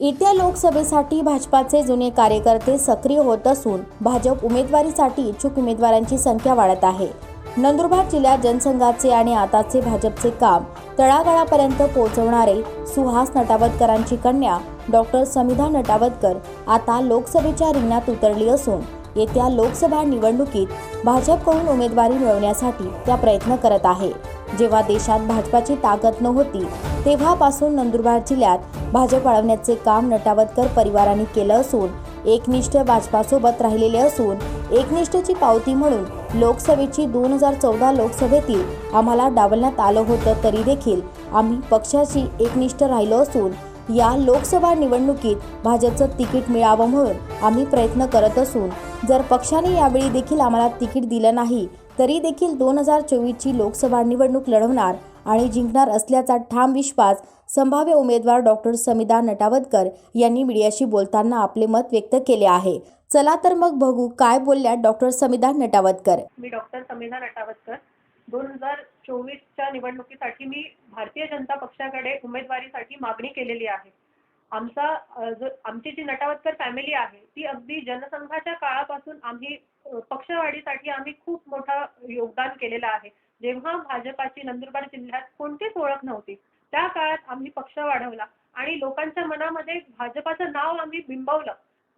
येत्या लोकसभेसाठी भाजपाचे जुने कार्यकर्ते सक्रिय होत असून भाजप उमेदवारीसाठी इच्छुक उमेदवारांची संख्या वाढत आहे. नंदुरबार जिल्ह्यात जनसंघाचे आणि आताचे भाजपचे काम तळागाळापर्यंत पोहोचवणारे सुहास नटावतकरांची कन्या डॉक्टर समिधा नटावतकर आता लोकसभेच्या रिंगणात उतरली असून येत्या लोकसभा निवडणुकीत भाजपकडून उमेदवारी मिळवण्यासाठी त्या प्रयत्न करत आहे. जेव्हा देशात भाजपाची ताकद नव्हती तेव्हापासून नंदुरबार जिल्ह्यात भाजप वाढवण्याचे काम नटावतकर परिवाराने केलं असून एकनिष्ठ भाजपासोबत राहिलेले असून एकनिष्ठची पावती म्हणून लोकसभेची दोन हजार चौदा लोकसभेतील आम्हाला डावलण्यात आलं होतं तरी देखील आम्ही पक्षाशी एकनिष्ठ राहिलो असून या लोकसभा निवडणुकीत भाजपचं तिकीट मिळावं म्हणून आम्ही प्रयत्न करत असून जर पक्षाने यावेळी देखील आम्हाला तिकीट दिलं नाही तरी देखील दोन हजार चोवीसची लोकसभा निवडणूक लढवणार आणि जिंकणार असल्याचा ठाम विश्वास संभाव्य उमेदवार डॉक्टर समिदा नटावतकर यांनी मीडियाशी बोलताना आपले मत व्यक्त केले आहे. चला तर मग बघू काय बोलल्या डॉक्टर समिदा नटावतकर. मी डॉक्टर समिधा नटावतकर. दोन हजार चोवीसच्या निवडणुकीसाठी मी भारतीय जनता पक्षाकडे उमेदवारीसाठी मागणी केलेली आहे. आमचा जो आमची जी नटावतकर फॅमिली आहे ती अगदी जनसंघाच्या काळापासून आम्ही पक्षवाढीसाठी आम्ही खूप मोठं योगदान केलेलं आहे. जेव्हा भाजपाची नंदुरबार जिल्ह्यात कोणतीच ओळख नव्हती त्या काळात आम्ही पक्ष वाढवला आणि लोकांच्या मनामध्ये भाजपाचं नाव आम्ही बिंबवलं.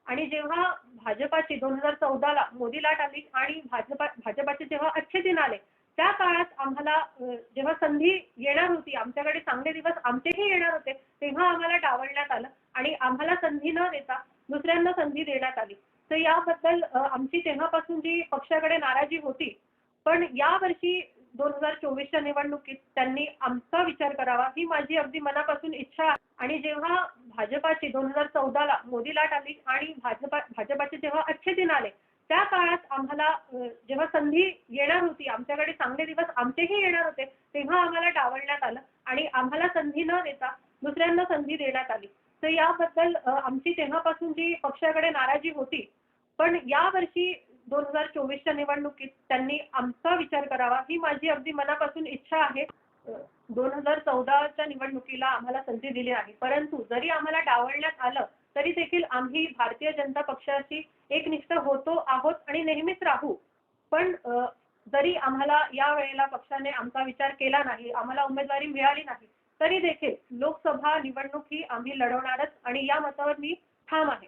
आणि जेव्हा भाजपाची दोन हजार चौदाला मोदी लाट आली आणि भाजपा भाजपाचे जेव्हा अच्छे दिन आले त्या काळात आम्हाला जेव्हा संधी येणार होती आमच्याकडे चांगले दिवस आमचेही येणार होते तेव्हा आम्हाला डावलण्यात आलं आणि आम्हाला संधी न देता दुसऱ्यांना संधी देण्यात आली. तर याबद्दल आमची तेव्हापासून जी पक्षाकडे नाराजी होती पण यावर्षी दोन हजार चोवीसच्या निवडणुकीत त्यांनी आमचा विचार करावा ही माझी अगदी मनापासून इच्छा आहे. आणि जेव्हा भाजपाची दोन हजार चौदाला मोदी लाट आली आणि भाजपा भाजपाचे जेव्हा अच्छे दिन आले त्या काळात आम्हाला जेव्हा संधी येणार होती आमच्याकडे चांगले दिवस आमचेही येणार होते तेव्हा आम्हाला डावलण्यात आलं आणि आम्हाला संधी न देता दुसऱ्यांना संधी देण्यात आली. तर याबद्दल आमची तेव्हापासून जी पक्षाकडे नाराजी होती पण यावर्षी दोन हजार चोवीसच्या निवडणुकीत त्यांनी आमचा विचार करावा ही माझी अगदी मनापासून इच्छा आहे. दोन हजार चौदाच्या निवडणुकीला आम्हाला संधी दिली आहे. परंतु जरी आम्हाला डावलण्यात आलं तरी देखील आम्ही भारतीय जनता पक्षाशी एकनिष्ठ होतो आहोत आणि नेहमीच राहू. पण जरी आम्हाला या वेळेला पक्षाने आमचा विचार केला नाही आम्हाला उमेदवारी मिळाली नाही तरी देखील लोकसभा निवडणूक ही आम्ही लढवणारच आणि या मतावर मी ठाम आहे.